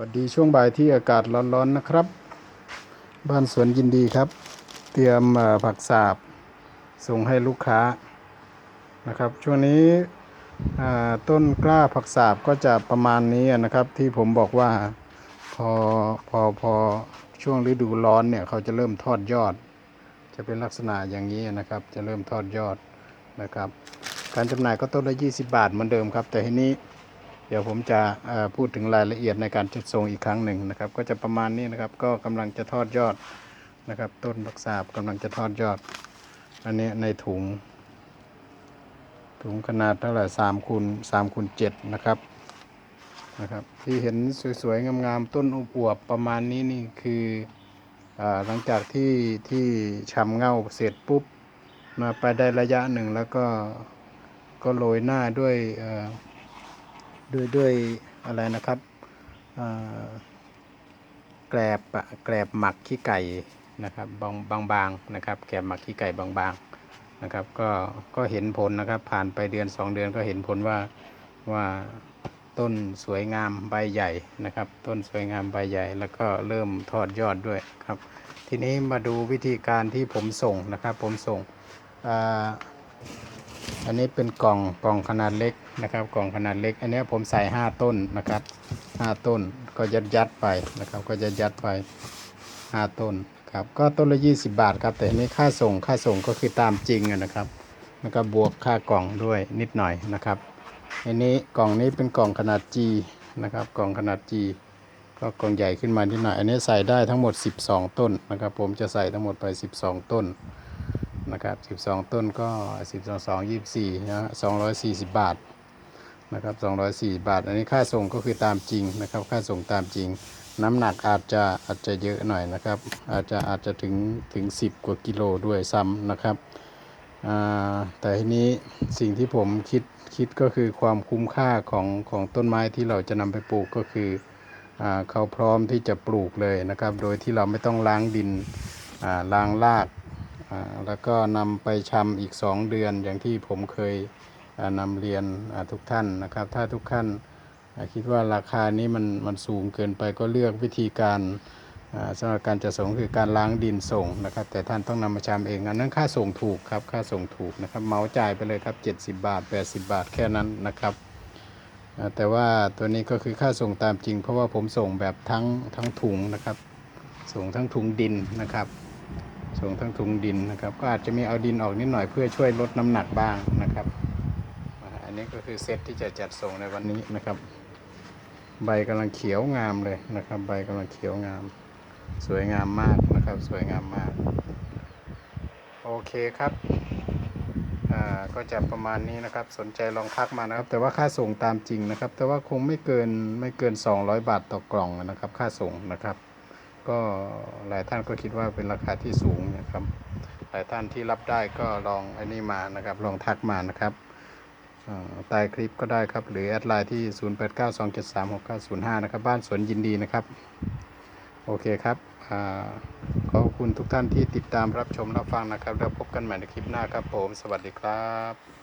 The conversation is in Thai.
วัสดีช่วงบ่ายที่อากาศร้อนๆนะครับ บ้านสวนยินดีครับ เตรียมผักสาบส่งให้ลูกค้านะครับ ช่วงนี้ต้นกล้าผักสาบก็จะประมาณนี้นะครับที่ผมบอกว่าพอพอพอช่วงฤดูร้อนเนี่ยเขาจะเริ่มทอดยอด จะเป็นลักษณะอย่างนี้นะครับ จะเริ่มทอดยอดนะครับ การจำหน่ายก็ต้นละ 20 บาทเหมือนเดิมครับ แต่ทีนี้ เดี๋ยวผมจะพูดถึงรายละเอียดในการจัดส่งอีกครั้งหนึ่งนะครับ ก็จะประมาณนี้นะครับ ก็กำลังจะทอดยอดนะครับ ต้นบักสาบกำลังจะทอดยอด อันนี้ในถุง ถุงขนาดเท่าไหร่สามคูณสามคูณเจ็ดนะครับนะครับ ที่เห็นสวยๆ งามๆ ต้นอวบๆประมาณนี้นี่คืออหลังจากที่ที่ชำเง่าเสร็จปุ๊บ มาไปได้ระยะหนึ่งแล้วก็ก็โรยหน้าด้วย ด้วยด้วยอะไรนะครับแกลบอะแกลบหมักขี้ไก่นะครับบางบางบางนะครับแกลบหมักขี้ไก่บางบางๆนะครับ ก็ก็เห็นผลนะครับ ผ่านไปเดือนสองเดือนก็เห็นผลว่าว่าต้นสวยงามใบใหญ่นะครับ ต้นสวยงามใบใหญ่ แล้วก็เริ่มทอดยอดด้วยครับ ทีนี้มาดูวิธีการที่ผมส่งนะครับ ผมส่ง อันนี้เป็นกล่องกล่องขนาดเล็กนะครับ กล่องขนาดเล็ก อันนี้ผมใส่ 5 ต้นนะครับ 5 ต้นก็ยัดยัดไปนะครับ ก็ยัดยัดไป 5 ต้นครับก็ต้นละ 20 บาทครับ แต่อันนี้ค่าส่งค่าส่งก็คือตามจริงนะครับแล้วก็บวกค่ากล่องด้วยนิดหน่อยนะครับอันนี้กล่องนี้เป็นกล่องขนาด G นะครับ กล่องขนาด G ก็กล่องใหญ่ขึ้นมานิดหน่อย อันนี้ใส่ได้ทั้งหมด 12 ต้นนะครับ ผมจะใส่ทั้งหมดไป 12 ต้น นะครับ 12 ต้นก็ 12 2 24นะ240 บาทนะครับ240 บาท อันนี้ค่าส่งก็คือตามจริงนะครับ ค่าส่งตามจริง น้ำหนักอาจจะอาจจะเยอะหน่อยนะครับ อาจจะอาจจะถึงถึง 10 กว่ากิโลด้วยซ้ำนะครับอ่าแต่ทีนี้สิ่งที่ผมคิดคิดก็คือความคุ้มค่าของของต้นไม้ที่เราจะนำไปปลูกก็คืออ่าเขาพร้อมที่จะปลูกเลยนะครับ โดยที่เราไม่ต้องล้างดินอ่าล้างราก แล้วก็นำไปชำอีก 2 เดือนอย่างที่ผมเคยนำเรียนทุกท่านนะครับ ถ้าทุกท่านคิดว่าราคานี้มันมันสูงเกินไปก็เลือกวิธีการสำหรับการจะส่งคือการล้างดินส่งนะครับ แต่ท่านต้องนำมาชำเองอันนั้นค่าส่งถูกครับค่าส่งถูกนะครับเมาจ่ายไปเลยครับ 70 บาท 80 บาทแค่นั้นนะครับแต่ว่าตัวนี้ก็คือค่าส่งตามจริง เพราะว่าผมส่งแบบทั้งทั้งถุงนะครับ ส่งทั้งถุงดินนะครับ ส่งทั้งถุงดินนะครับ ก็อาจจะมีเอาดินออกนิดหน่อยเพื่อช่วยลดน้ำหนักบ้างนะครับ อันนี้ก็คือเซตที่จะจัดส่งในวันนี้นะครับ ใบกำลังเขียวงามเลยนะครับ ใบกำลังเขียวงาม สวยงามมากนะครับ สวยงามมาก โอเคครับก็จะประมาณนี้นะครับ สนใจลองทักมานะครับ แต่ว่าค่าส่งตามจริงนะครับ แต่ว่าคงไม่เกินไม่เกิน 200 บาทต่อกล่องนะครับ ค่าส่งนะครับ ก็หลายท่านก็คิดว่าเป็นราคาที่สูงนะครับ หลายท่านที่รับได้ก็ลองไอ้นี่มานะครับ ลองทักมานะครับใต้คลิปก็ได้ครับ หรือแอดไลน์ที่ 0892736905 นะครับ บ้านสวนยินดีนะครับ โอเคครับอขอบคุณทุกท่านที่ติดตามรับชมรับฟังนะครับ แล้วพบกันใหม่ในคลิปหน้าครับผม สวัสดีครับ